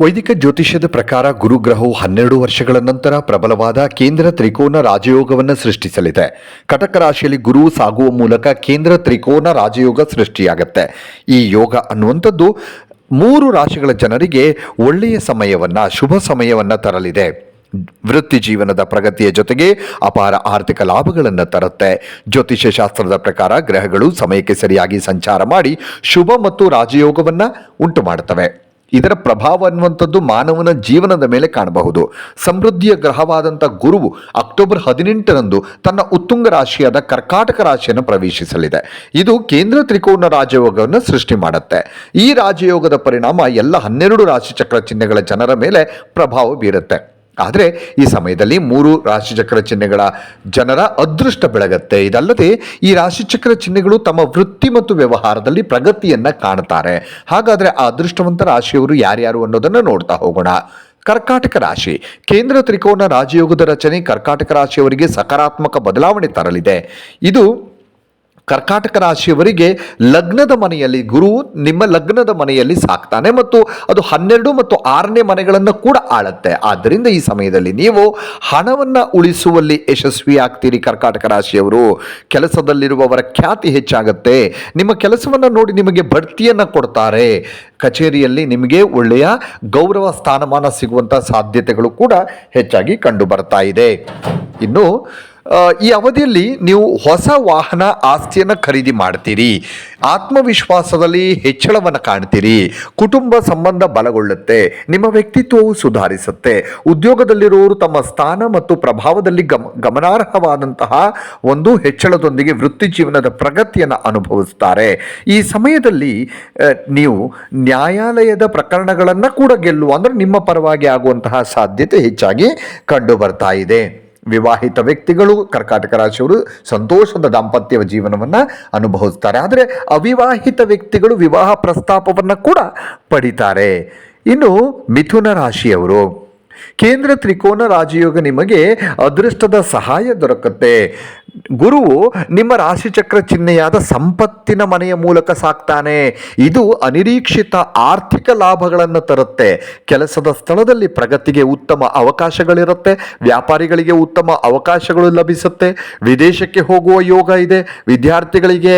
ವೈದಿಕ ಜ್ಯೋತಿಷ್ಯದ ಪ್ರಕಾರ ಗುರುಗ್ರಹವು ಹನ್ನೆರಡು ವರ್ಷಗಳ ನಂತರ ಪ್ರಬಲವಾದ ಕೇಂದ್ರ ತ್ರಿಕೋನ ರಾಜಯೋಗವನ್ನು ಸೃಷ್ಟಿಸಲಿದೆ. ಕಟಕ ರಾಶಿಯಲ್ಲಿ ಗುರು ಸಾಗುವ ಮೂಲಕ ಕೇಂದ್ರ ತ್ರಿಕೋನ ರಾಜಯೋಗ ಸೃಷ್ಟಿಯಾಗುತ್ತೆ. ಈ ಯೋಗ ಅನ್ನುವಂಥದ್ದು ಮೂರು ರಾಶಿಗಳ ಜನರಿಗೆ ಒಳ್ಳೆಯ ಸಮಯವನ್ನು, ಶುಭ ಸಮಯವನ್ನು ತರಲಿದೆ. ವೃತ್ತಿ ಜೀವನದ ಪ್ರಗತಿಯ ಜೊತೆಗೆ ಅಪಾರ ಆರ್ಥಿಕ ಲಾಭಗಳನ್ನು ತರುತ್ತೆ. ಜ್ಯೋತಿಷ್ಯ ಶಾಸ್ತ್ರದ ಪ್ರಕಾರ ಗ್ರಹಗಳು ಸಮಯಕ್ಕೆ ಸರಿಯಾಗಿ ಸಂಚಾರ ಮಾಡಿ ಶುಭ ಮತ್ತು ರಾಜಯೋಗವನ್ನು ಉಂಟು ಮಾಡುತ್ತವೆ ಇದರ ಪ್ರಭಾವ ಅನ್ನುವಂಥದ್ದು ಮಾನವನ ಜೀವನದ ಮೇಲೆ ಕಾಣಬಹುದು. ಸಮೃದ್ಧಿಯ ಗ್ರಹವಾದಂಥ ಗುರುವು ಅಕ್ಟೋಬರ್ ಹದಿನೆಂಟರಂದು ತನ್ನ ಉತ್ತುಂಗ ರಾಶಿಯಾದ ಕರ್ಕಾಟಕ ರಾಶಿಯನ್ನು ಪ್ರವೇಶಿಸಲಿದೆ. ಇದು ಕೇಂದ್ರ ತ್ರಿಕೋನ ರಾಜಯೋಗವನ್ನು ಸೃಷ್ಟಿ ಮಾಡುತ್ತೆ. ಈ ರಾಜಯೋಗದ ಪರಿಣಾಮ ಎಲ್ಲ ಹನ್ನೆರಡು ರಾಶಿಚಕ್ರ ಚಿಹ್ನೆಗಳ ಜನರ ಮೇಲೆ ಪ್ರಭಾವ ಬೀರುತ್ತೆ. ಆದರೆ ಈ ಸಮಯದಲ್ಲಿ ಮೂರು ರಾಶಿಚಕ್ರ ಚಿಹ್ನೆಗಳ ಜನರ ಅದೃಷ್ಟ ಬೆಳಗತ್ತೆ. ಇದಲ್ಲದೆ ಈ ರಾಶಿಚಕ್ರ ಚಿಹ್ನೆಗಳು ತಮ್ಮ ವೃತ್ತಿ ಮತ್ತು ವ್ಯವಹಾರದಲ್ಲಿ ಪ್ರಗತಿಯನ್ನು ಕಾಣ್ತಾರೆ. ಹಾಗಾದರೆ ಆ ಅದೃಷ್ಟವಂತ ರಾಶಿಯವರು ಯಾರ್ಯಾರು ಅನ್ನೋದನ್ನು ನೋಡ್ತಾ ಹೋಗೋಣ. ಕರ್ಕಾಟಕ ರಾಶಿ, ಕೇಂದ್ರ ತ್ರಿಕೋನ ರಾಜಯೋಗದ ರಚನೆ ಕರ್ಕಾಟಕ ರಾಶಿಯವರಿಗೆ ಸಕಾರಾತ್ಮಕ ಬದಲಾವಣೆ ತರಲಿದೆ. ಇದು ಕರ್ಕಾಟಕ ರಾಶಿಯವರಿಗೆ ಲಗ್ನದ ಮನೆಯಲ್ಲಿ ಗುರು ನಿಮ್ಮ ಲಗ್ನದ ಮನೆಯಲ್ಲಿ ಸಾಕ್ತಾನೆ ಮತ್ತು ಅದು ಹನ್ನೆರಡು ಮತ್ತು ಆರನೇ ಮನೆಗಳನ್ನು ಕೂಡ ಆಳುತ್ತೆ. ಆದ್ದರಿಂದ ಈ ಸಮಯದಲ್ಲಿ ನೀವು ಹಣವನ್ನು ಉಳಿಸುವಲ್ಲಿ ಯಶಸ್ವಿ ಆಗ್ತೀರಿ ಕರ್ಕಾಟಕ ರಾಶಿಯವರು. ಕೆಲಸದಲ್ಲಿರುವವರ ಖ್ಯಾತಿ ಹೆಚ್ಚಾಗುತ್ತೆ. ನಿಮ್ಮ ಕೆಲಸವನ್ನು ನೋಡಿ ನಿಮಗೆ ಬಡ್ತಿಯನ್ನು ಕೊಡ್ತಾರೆ. ಕಚೇರಿಯಲ್ಲಿ ನಿಮಗೆ ಒಳ್ಳೆಯ ಗೌರವ ಸ್ಥಾನಮಾನ ಸಿಗುವಂಥ ಸಾಧ್ಯತೆಗಳು ಕೂಡ ಹೆಚ್ಚಾಗಿ ಕಂಡು ಬರ್ತಾ ಇದೆ. ಇನ್ನು ಈ ಅವಧಿಯಲ್ಲಿ ನೀವು ಹೊಸ ವಾಹನ ಆಸ್ತಿಯನ್ನು ಖರೀದಿ ಮಾಡ್ತೀರಿ. ಆತ್ಮವಿಶ್ವಾಸದಲ್ಲಿ ಹೆಚ್ಚಳವನ್ನು ಕಾಣ್ತೀರಿ. ಕುಟುಂಬ ಸಂಬಂಧ ಬಲಗೊಳ್ಳುತ್ತೆ. ನಿಮ್ಮ ವ್ಯಕ್ತಿತ್ವವು ಸುಧಾರಿಸುತ್ತೆ. ಉದ್ಯೋಗದಲ್ಲಿರುವವರು ತಮ್ಮ ಸ್ಥಾನ ಮತ್ತು ಪ್ರಭಾವದಲ್ಲಿ ಗಮ, ಗಮನಾರ್ಹವಾದಂತಹ ಒಂದು ಹೆಚ್ಚಳದೊಂದಿಗೆ ವೃತ್ತಿ ಜೀವನದ ಪ್ರಗತಿಯನ್ನು ಅನುಭವಿಸ್ತಾರೆ. ಈ ಸಮಯದಲ್ಲಿ ನೀವು ನ್ಯಾಯಾಲಯದ ಪ್ರಕರಣಗಳನ್ನು ಕೂಡ ಗೆಲ್ಲುವ, ಅಂದರೆ ನಿಮ್ಮ ಪರವಾಗಿ ಆಗುವಂತಹ ಸಾಧ್ಯತೆ ಹೆಚ್ಚಾಗಿ ಕಂಡು ಬರ್ತಾ ಇದೆ. ವಿವಾಹಿತ ವ್ಯಕ್ತಿಗಳು, ಕರ್ಕಾಟಕ ರಾಶಿಯವರು ಸಂತೋಷದ ದಾಂಪತ್ಯ ಜೀವನವನ್ನು ಅನುಭವಿಸ್ತಾರೆ. ಆದರೆ ಅವಿವಾಹಿತ ವ್ಯಕ್ತಿಗಳು ವಿವಾಹ ಪ್ರಸ್ತಾಪವನ್ನು ಕೂಡ ಪಡಿತಾರೆ. ಇನ್ನು ಮಿಥುನ ರಾಶಿಯವರು, ಕೇಂದ್ರ ತ್ರಿಕೋನ ರಾಜಯೋಗ ನಿಮಗೆ ಅದೃಷ್ಟದ ಸಹಾಯ ದೊರಕುತ್ತೆ. ಗುರುವು ನಿಮ್ಮ ರಾಶಿಚಕ್ರ ಚಿಹ್ನೆಯಾದ ಸಂಪತ್ತಿನ ಮನೆಯ ಮೂಲಕ ಸಾಕ್ತಾನೆ. ಇದು ಅನಿರೀಕ್ಷಿತ ಆರ್ಥಿಕ ಲಾಭಗಳನ್ನು ತರುತ್ತೆ. ಕೆಲಸದ ಸ್ಥಳದಲ್ಲಿ ಪ್ರಗತಿಗೆ ಉತ್ತಮ ಅವಕಾಶಗಳಿರುತ್ತೆ. ವ್ಯಾಪಾರಿಗಳಿಗೆ ಉತ್ತಮ ಅವಕಾಶಗಳು ಲಭಿಸುತ್ತೆ. ವಿದೇಶಕ್ಕೆ ಹೋಗುವ ಯೋಗ ಇದೆ. ವಿದ್ಯಾರ್ಥಿಗಳಿಗೆ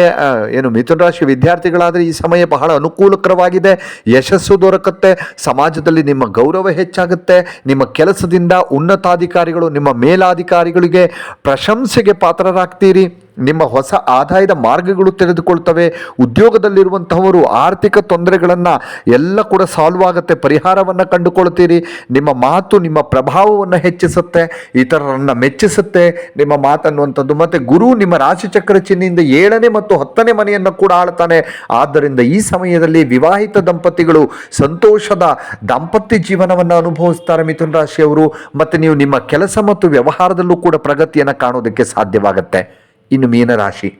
ಏನು ಮಿಥುನ ರಾಶಿ ವಿದ್ಯಾರ್ಥಿಗಳಾದರೆ ಈ ಸಮಯ ಬಹಳ ಅನುಕೂಲಕರವಾಗಿದೆ. ಯಶಸ್ಸು ದೊರಕುತ್ತೆ. ಸಮಾಜದಲ್ಲಿ ನಿಮ್ಮ ಗೌರವ ಹೆಚ್ಚಾಗುತ್ತೆ. ನಿಮ್ಮ ಕೆಲಸದಿಂದ ಉನ್ನತಾಧಿಕಾರಿಗಳು, ನಿಮ್ಮ ಮೇಲಾಧಿಕಾರಿಗಳಿಗೆ ಪ್ರಶಂಸೆಗೆ ಪಾತ್ರರಾಗ್ತೀರಿ ನಿಮ್ಮ ಹೊಸ ಆದಾಯದ ಮಾರ್ಗಗಳು ತೆರೆದುಕೊಳ್ತವೆ. ಉದ್ಯೋಗದಲ್ಲಿರುವಂತಹವರು ಆರ್ಥಿಕ ತೊಂದರೆಗಳನ್ನು ಎಲ್ಲ ಕೂಡ ಸಾಲ್ವ್ ಆಗುತ್ತೆ. ಪರಿಹಾರವನ್ನು ಕಂಡುಕೊಳ್ತೀರಿ ನಿಮ್ಮ ಮಾತು ನಿಮ್ಮ ಪ್ರಭಾವವನ್ನು ಹೆಚ್ಚಿಸುತ್ತೆ. ಇತರರನ್ನು ಮೆಚ್ಚಿಸುತ್ತೆ. ನಿಮ್ಮ ಮಾತನ್ನುವಂಥದ್ದು ಮತ್ತು ಗುರು ನಿಮ್ಮ ರಾಶಿಚಕ್ರ ಚಿಹ್ನೆಯಿಂದ ಏಳನೇ ಮತ್ತು ಹತ್ತನೇ ಮನೆಯನ್ನು ಕೂಡ ಆಳ್ತಾನೆ. ಆದ್ದರಿಂದ ಈ ಸಮಯದಲ್ಲಿ ವಿವಾಹಿತ ದಂಪತಿಗಳು ಸಂತೋಷದ ದಾಂಪತ್ಯ ಜೀವನವನ್ನು ಅನುಭವಿಸ್ತಾರೆ ಮಿಥುನ ರಾಶಿಯವರು. ಮತ್ತು ನೀವು ನಿಮ್ಮ ಕೆಲಸ ಮತ್ತು ವ್ಯವಹಾರದಲ್ಲೂ ಕೂಡ ಪ್ರಗತಿಯನ್ನು ಕಾಣೋದಕ್ಕೆ ಸಾಧ್ಯವಾಗುತ್ತೆ. ಇನ್ನು ಮೀನರಾಶಿ.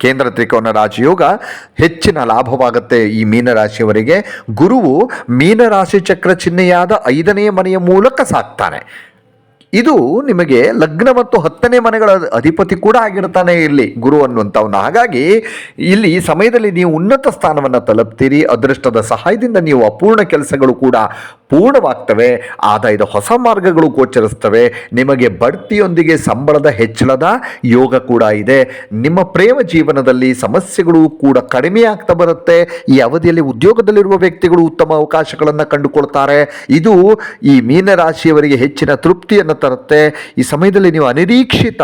ಕೇಂದ್ರ ತ್ರಿಕೋನ ರಾಜಯೋಗ ಹೆಚ್ಚಿನ ಲಾಭವಾಗುತ್ತೆ ಈ ಮೀನರಾಶಿಯವರಿಗೆ. ಗುರುವು ಮೀನರಾಶಿ ಚಕ್ರ ಚಿಹ್ನೆಯಾದ ಐದನೇ ಮನೆಯ ಮೂಲಕ ಸಾಕ್ತಾನೆ. ಇದು ನಿಮಗೆ ಲಗ್ನ ಮತ್ತು ಹತ್ತನೇ ಮನೆಗಳ ಅಧಿಪತಿ ಕೂಡ ಆಗಿರ್ತಾನೆ ಇಲ್ಲಿ ಗುರು ಅನ್ನುವಂಥವನ್ನ ಹಾಗಾಗಿ ಇಲ್ಲಿ ಸಮಯದಲ್ಲಿ ನೀವು ಉನ್ನತ ಸ್ಥಾನವನ್ನು ತಲುಪ್ತೀರಿ, ಅದೃಷ್ಟದ ಸಹಾಯದಿಂದ ನೀವು ಅಪೂರ್ಣ ಕೆಲಸಗಳು ಕೂಡ ಪೂರ್ಣವಾಗ್ತವೆ, ಆದಾಯದ ಹೊಸ ಮಾರ್ಗಗಳು ಗೋಚರಿಸ್ತವೆ, ನಿಮಗೆ ಬಡ್ತಿಯೊಂದಿಗೆ ಸಂಬಳದ ಹೆಚ್ಚಳದ ಯೋಗ ಕೂಡ ಇದೆ, ನಿಮ್ಮ ಪ್ರೇಮ ಜೀವನದಲ್ಲಿ ಸಮಸ್ಯೆಗಳು ಕೂಡ ಕಡಿಮೆ ಆಗ್ತಾ ಬರುತ್ತೆ, ಈ ಅವಧಿಯಲ್ಲಿ ಉದ್ಯೋಗದಲ್ಲಿರುವ ವ್ಯಕ್ತಿಗಳು ಉತ್ತಮ ಅವಕಾಶಗಳನ್ನು ಕಂಡುಕೊಳ್ತಾರೆ, ಇದು ಈ ಮೀನರಾಶಿಯವರಿಗೆ ಹೆಚ್ಚಿನ ತೃಪ್ತಿಯನ್ನು ತರುತ್ತೆ. ಈ ಸಮಯದಲ್ಲಿ ನೀವು ಅನಿರೀಕ್ಷಿತ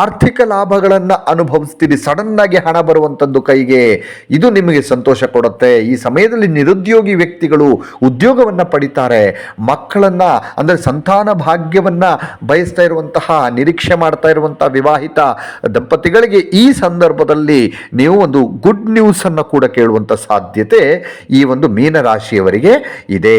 ಆರ್ಥಿಕ ಲಾಭಗಳನ್ನು ಅನುಭವಿಸ್ತೀರಿ. ಸಡನ್ ಆಗಿ ಹಣ ಬರುವಂಥದ್ದು ಕೈಗೆ. ಇದು ನಿಮಗೆ ಸಂತೋಷ ಕೊಡುತ್ತೆ. ಈ ಸಮಯದಲ್ಲಿ ನಿರುದ್ಯೋಗಿ ವ್ಯಕ್ತಿಗಳು ಉದ್ಯೋಗವನ್ನು ಪಡಿತಾರೆ. ಮಕ್ಕಳನ್ನ, ಅಂದರೆ ಸಂತಾನ ಭಾಗ್ಯವನ್ನ ಬಯಸ್ತಾ ಇರುವಂತಹ, ನಿರೀಕ್ಷೆ ಮಾಡ್ತಾ ಇರುವಂಥ ವಿವಾಹಿತ ದಂಪತಿಗಳಿಗೆ ಈ ಸಂದರ್ಭದಲ್ಲಿ ನೀವು ಒಂದು ಗುಡ್ ನ್ಯೂಸನ್ನು ಕೂಡ ಕೇಳುವಂತ ಸಾಧ್ಯತೆ ಈ ಒಂದು ಮೀನರಾಶಿಯವರಿಗೆ ಇದೆ.